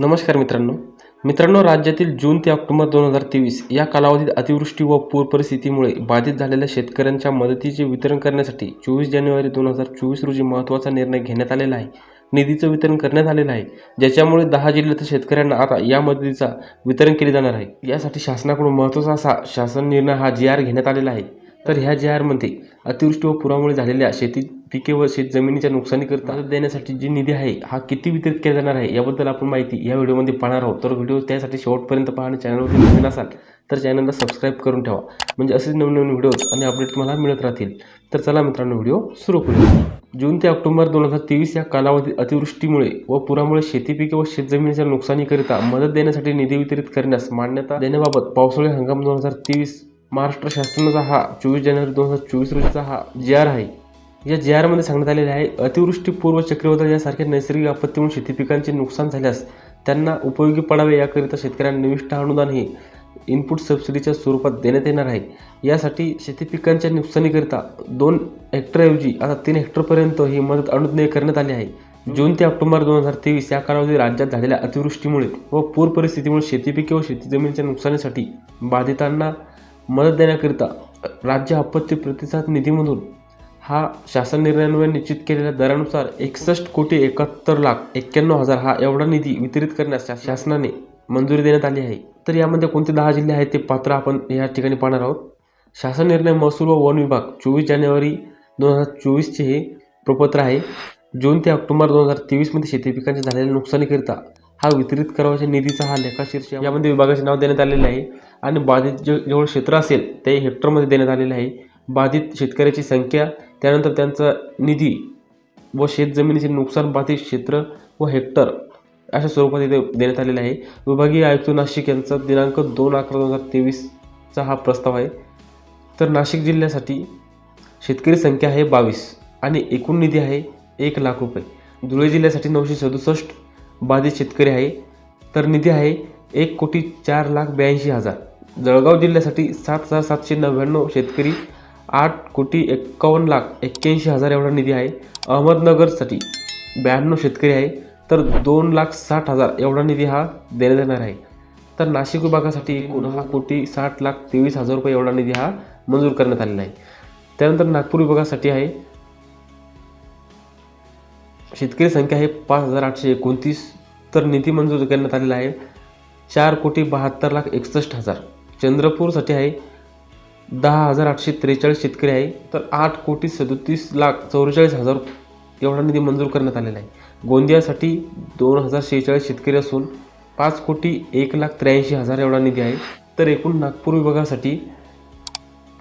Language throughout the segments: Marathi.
नमस्कार मित्रांनो. मित्रांनो राज्यातील जून ते ऑक्टोबर दोन हजार तेवीस या कालावधीत अतिवृष्टी व पूर परिस्थितीमुळे बाधित झालेल्या शेतकऱ्यांच्या मदतीचे वितरण करण्यासाठी चोवीस जानेवारी दोन हजार चोवीस रोजी महत्त्वाचा निर्णय घेण्यात आलेला आहे. निधीचं वितरण करण्यात आलेलं आहे. ज्याच्यामुळे दहा जिल्ह्यातील शेतकऱ्यांना आता या मदतीचा वितरण केले जाणार आहे. यासाठी शासनाकडून महत्त्वाचा असा शासन निर्णय हा जी आर घेण्यात आलेला आहे. तर ह्या जी आरमध्ये अतिवृष्टी व पुरामुळे झालेल्या शेती पिके व शेतजमिनीच्या नुकसानीकरता मदत देण्यासाठी जी निधी आहे हा किती वितरित केला जाणार आहे याबद्दल आपण माहिती या व्हिडिओमध्ये पाहणार आहोत. तर व्हिडिओ त्यासाठी शेवटपर्यंत पहा आणि चॅनलवरती नवीन असाल तर चॅनलला सबस्क्राईब करून ठेवा. म्हणजे असेच नवीन नवीन व्हिडिओज आणि अपडेट तुम्हाला मिळत राहतील. तर चला मित्रांनो व्हिडिओ सुरू करूया. जून ते ऑक्टोबर दोन हजार तेवीस या कालावधीत अतिवृष्टीमुळे व पुरामुळे शेती पिके व शेतजमिनीच्या नुकसानीकरिता मदत देण्यासाठी निधी वितरित करण्यास मान्यता देण्याबाबत पावसाळी हंगाम दोन हजार तेवीस महाराष्ट्र शासनाचा हा चोवीस जानेवारी दोन हजार चोवीस रोजीचा हा जी आर आहे. या जी आरमध्ये सांगण्यात आलेले आहे अतिवृष्टी पूर्व चक्रीवादळ यासारख्या नैसर्गिक आपत्तीमुळे शेती पिकांचे नुकसान झाल्यास त्यांना उपयोगी पडावे याकरिता शेतकऱ्यांना निविष्ट अनुदान हे इनपुट सबसिडीच्या स्वरूपात देण्यात येणार आहे. यासाठी शेती पिकांच्या नुकसानीकरिता दोन हेक्टरऐवजी आता तीन हेक्टरपर्यंत ही मदत अनुज्ञेय करण्यात आली आहे. जून ते ऑक्टोबर दोन हजार तेवीस या कालावधीत राज्यात झालेल्या अतिवृष्टीमुळे व पूर परिस्थितीमुळे शेतीपिके व शेती जमिनीच्या नुकसानीसाठी बाधितांना मदत देण्याकरिता राज्य आपत्ती प्रतिसाद निधीमधून हा शासन निर्णयान्वये निश्चित केलेल्या दरानुसार एकसष्ट कोटी एकाहत्तर लाख एक्क्याण्णव हजार हा एवढा निधी वितरित करण्यास शा- शासनाने मंजुरी देण्यात आली आहे. तर यामध्ये कोणते दहा जिल्हे आहेत ते पात्र आपण या ठिकाणी पाहणार आहोत. शासन निर्णय महसूल व वन विभाग चोवीस जानेवारी दोन हजार चोवीसचे हे प्रपत्र आहे. जून ते ऑक्टोबर दोन हजार तेवीसमध्ये शेती पिकांच्या झालेल्या नुकसानीकरिता हा वितरित करावाच्या निधीचा हा लेखाशीर्ष यामध्ये विभागाचे नाव देण्यात आलेले आहे आणि बाधित जे जेवढं क्षेत्र असेल ते हेक्टरमध्ये देण्यात आलेलं आहे. बाधित शेतकऱ्याची संख्या त्यानंतर त्यांचा निधी व शेतजमिनीचे नुकसान बाधित क्षेत्र व हेक्टर अशा स्वरूपात इथे देण्यात आलेलं आहे. विभागीय आयुक्त नाशिक यांचा दिनांक दोन अकरा दोन हजार तेवीसचा हा प्रस्ताव आहे. तर नाशिक जिल्ह्यासाठी शेतकरी संख्या आहे बावीस आणि एकूण निधी आहे एक लाख रुपये. धुळे जिल्ह्यासाठी नऊशे सदुसष्ट बाधित शेतकरी आहे तर निधी आहे एक कोटी चार लाख ब्याऐंशी हजार. जळगाव जिल्ह्यासाठी सात हजार सातशे नव्याण्णव शेतकरी आठ कोटी एक्कावन्न लाख एक्क्याऐंशी हजार एवढा निधी आहे. अहमदनगरसाठी ब्याण्णव शेतकरी आहे तर दोन लाख साठ हजार एवढा निधी हा देण्यात येणार आहे. तर नाशिक विभागासाठी एकूण हा कोटी साठ लाख तेवीस हजार रुपये एवढा निधी हा मंजूर करण्यात आलेला आहे. त्यानंतर नागपूर विभागासाठी आहे शेतकरी संख्या आहे पाच हजार आठशे एकोणतीस तर निधी मंजूर करण्यात आलेला आहे. चार कोटी बहात्तर लाख एकसष्ट हजार. चंद्रपूरसाठी आहे. दहा हजार आठशे त्रेचाळीस शेतकरी आहे. तर आठ कोटी सदोतीस लाख चौवेचाळीस हजार एवढा निधी मंजूर करण्यात आलेला आहे. गोंदियासाठी दोन हजार शेहेचाळीस शेतकरी असून पाच कोटी एक लाख त्र्याऐंशी हजार एवढा निधी आहे. तर एकूण नागपूर विभागासाठी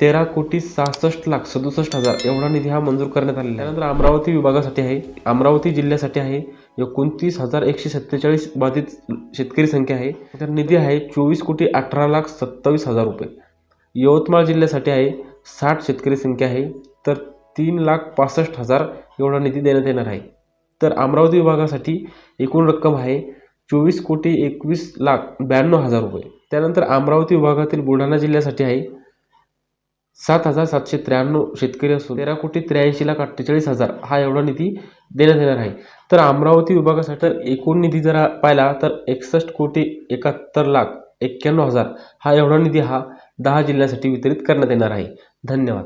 तेरा कोटी सहासष्ट लाख सदुसष्ट हजार एवढा निधी हा मंजूर करण्यात आलेला त्यानंतर अमरावती विभागासाठी आहे अमरावती जिल्ह्यासाठी आहे एकोणतीस हजार एकशे सत्तेचाळीस बाधित शेतकरी संख्या आहे. तर निधी आहे चोवीस कोटी अठरा लाख सत्तावीस हजार रुपये. यवतमाळ जिल्ह्यासाठी आहे साठ शेतकरी संख्या आहे तर तीन लाख पासष्ट हजार एवढा निधी देण्यात येणार आहे. तर अमरावती विभागासाठी एकूण रक्कम आहे चोवीस कोटी एकवीस लाख ब्याण्णव हजार रुपये. त्यानंतर अमरावती विभागातील बुलढाणा जिल्ह्यासाठी आहे सात हजार सातशे त्र्याण्णव शेतकरी असून तेरा कोटी त्र्याऐंशी लाख अठ्ठेचाळीस हजार हा एवढा निधी देण्यात येणार आहे. तर अमरावती विभागासाठी तर एकूण निधी जर पाहिला तर एकसष्ट कोटी एकाहत्तर लाख एक्क्याण्णव हजार हा एवढा निधी हा दहा जिल्ह्यासाठी वितरित करण्यात येणार आहे. धन्यवाद.